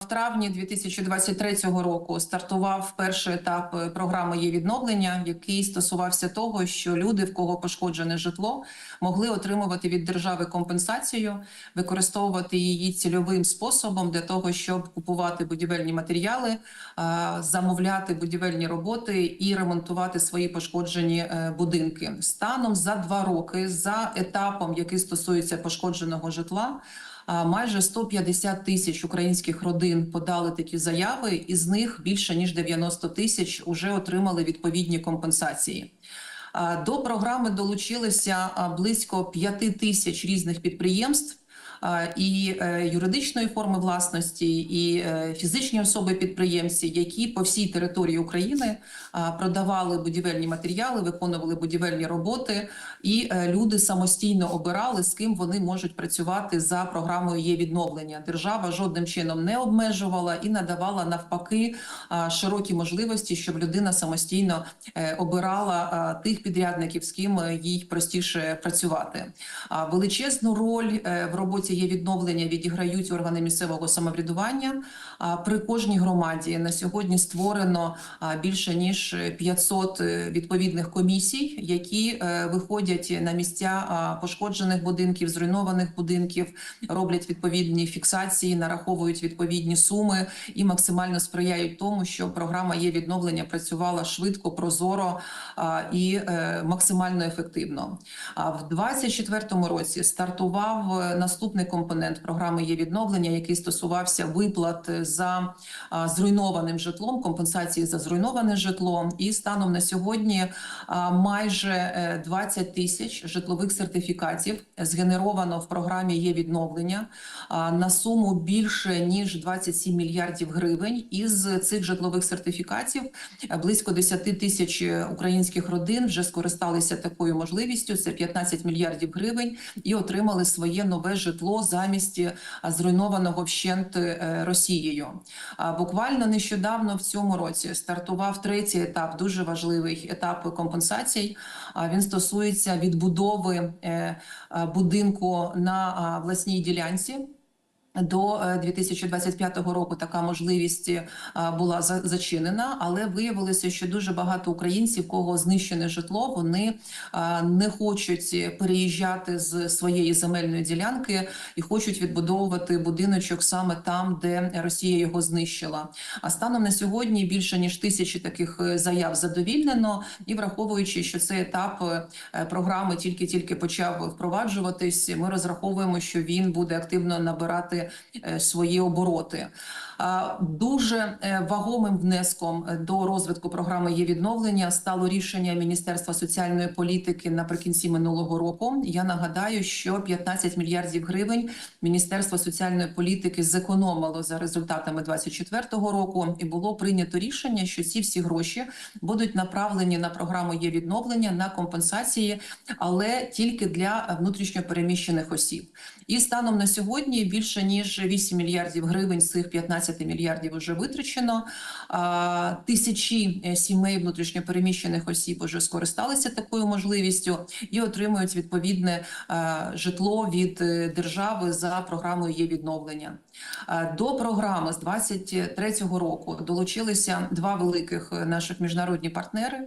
В травні 2023 року стартував перший етап е, програми є відновлення, який стосувався того, що люди, в кого пошкоджене житло, могли отримувати від держави компенсацію, використовувати її цільовим способом для того, щоб купувати будівельні матеріали, замовляти будівельні роботи і ремонтувати свої пошкоджені е, будинки. Станом за два роки, за етапом, який стосується пошкодженого житла. Майже 150 тисяч українських родин подали такі заяви, із них більше ніж 90 тисяч вже отримали відповідні компенсації. До програми долучилися близько 5 тисяч різних підприємств. І е, юридичної форми власності, і е, фізичні особи-підприємці, які по всій території України продавали будівельні матеріали, виконували будівельні роботи, і е, люди самостійно обирали, з ким вони можуть працювати за програмою є відновлення. Держава жодним чином не обмежувала і надавала навпаки широкі можливості, щоб людина самостійно обирала тих підрядників, з ким їй простіше працювати. Величезну роль в роботі є відновлення відіграють органи місцевого самоврядування. При кожній громаді на сьогодні створено більше ніж 500 е, відповідних комісій, які е, виходять на місця пошкоджених будинків, зруйнованих будинків, роблять відповідні фіксації, нараховують відповідні суми і максимально сприяють тому, що програма є відновлення працювала швидко, прозоро і е, максимально ефективно. В 2024 році стартував е, наступний компонент програми є відновлення, який стосувався виплат за зруйнованим житлом, компенсації за зруйноване житло. І станом на сьогодні майже е, 20 тисяч житлових сертифікатів згенеровано в програмі є відновлення на суму більше ніж 27 мільярдів гривень. Із цих житлових сертифікатів е, близько 10 тисяч українських родин вже скористалися такою можливістю. Це 15 мільярдів гривень і отримали своє нове житло замість е, зруйнованого вщент е, Росією. Буквально нещодавно в цьому році стартував третій етап, дуже важливий етап компенсацій. Він стосується відбудови е, будинку на власній ділянці. До е, 2025 року така можливість е, була за- зачинена, але виявилося, що дуже багато українців, кого знищене житло, вони е, не хочуть переїжджати з своєї земельної ділянки і хочуть відбудовувати будиночок саме там, де Росія його знищила. А станом на сьогодні більше ніж тисячі таких е, заяв задовільнено, і враховуючи, що цей етап е, програми тільки-тільки почав впроваджуватись, ми розраховуємо, що він буде активно набирати е, свої обороти. Дуже е, вагомим внеском е, до розвитку програми є відновлення стало рішення Міністерства соціальної політики наприкінці минулого року. Я нагадаю, що 15 мільярдів гривень Міністерство соціальної політики зекономило за результатами 2024 року, і було прийнято рішення, що ці всі гроші будуть направлені на програму є відновлення на компенсації, але тільки для внутрішньопереміщених осіб. І станом на сьогодні більше ніж 8 мільярдів гривень з цих 15 мільярдів вже витрачено. Тисячі е, сімей внутрішньопереміщених осіб вже скористалися такою можливістю і отримують відповідне е, житло від е, держави за програмою є відновлення. До програми з 23-го року долучилися два великих наших міжнародні партнери.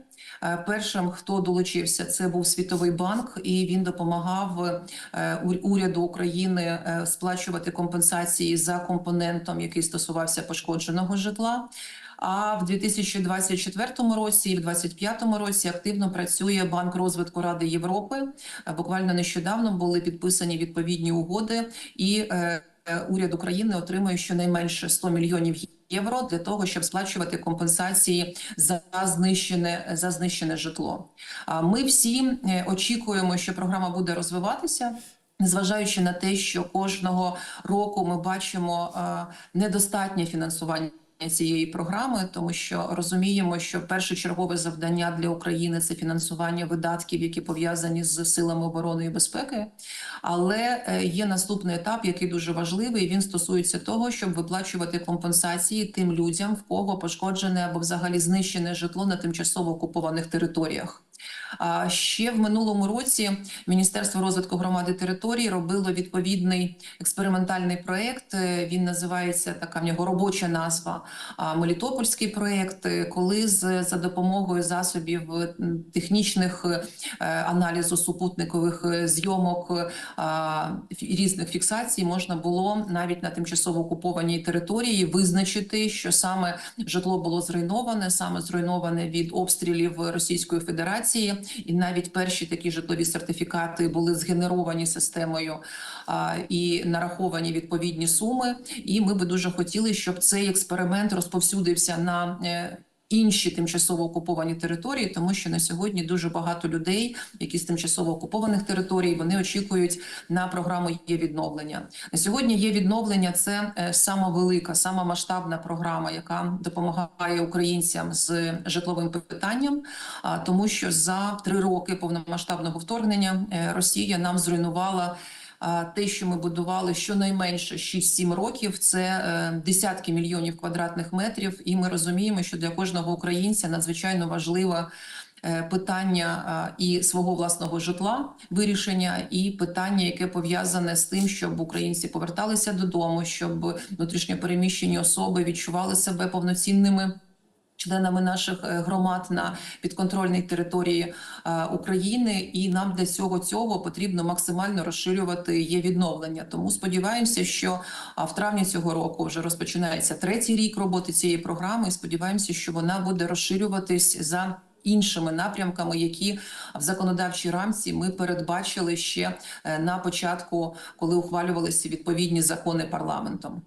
Першим, хто долучився, це був Світовий банк, і він допомагав уряду України сплачувати компенсації за компонентом, який стосувався пошкодженого житла. А в 2024 році і в 2025 році активно працює Банк розвитку Ради Європи. Буквально нещодавно були підписані відповідні угоди, і е, уряд України отримує щонайменше 100 мільйонів євро для того, щоб сплачувати компенсації за знищене за знищене житло. А ми всі е, очікуємо, що програма буде розвиватися. Незважаючи на те, що кожного року ми бачимо е, недостатнє фінансування цієї програми, тому що розуміємо, що першочергове завдання для України це фінансування видатків, які пов'язані з силами оборони і безпеки. Але е, є наступний етап, який дуже важливий. Він стосується того, щоб виплачувати компенсації тим людям, в кого пошкоджене або взагалі знищене житло на тимчасово окупованих територіях. Ще в минулому році Міністерство розвитку громади територій робило відповідний експериментальний проект. Е, Він називається така в нього робоча назва Мелітопольський проект, е, коли з за допомогою засобів е, технічних аналізу супутникових зйомок різних фіксацій можна було навіть на тимчасово окупованій території визначити, що саме житло було зруйноване, саме зруйноване від обстрілів Російської Федерації, і навіть перші такі житлові сертифікати були згенеровані системою а, і нараховані відповідні суми. І ми би дуже хотіли, щоб цей експеримент розповсюдився на е, інші тимчасово окуповані території, тому що на сьогодні дуже багато людей, які з тимчасово окупованих територій, вони очікують на програму є відновлення. На сьогодні є відновлення. Це е, сама велика, сама масштабна програма, яка допомагає українцям з житловим питанням. Тому, що за три роки повномасштабного вторгнення е, Росія нам зруйнувала. Те, що ми будували щонайменше 6-7 років, це е, десятки мільйонів квадратних метрів, і ми розуміємо, що для кожного українця надзвичайно важливе е, питання і свого власного житла вирішення, і питання, яке пов'язане з тим, щоб українці поверталися додому, щоб внутрішньопереміщені особи відчували себе повноцінними. Членами наших е, громад на підконтрольній території е, України, і нам для цього цього потрібно максимально розширювати є відновлення. Тому сподіваємося, що в травні цього року вже розпочинається третій рік роботи цієї програми. і Сподіваємося, що вона буде розширюватись за. Іншими напрямками, які в законодавчій рамці ми передбачили ще е, на початку, коли ухвалювалися відповідні закони парламентом.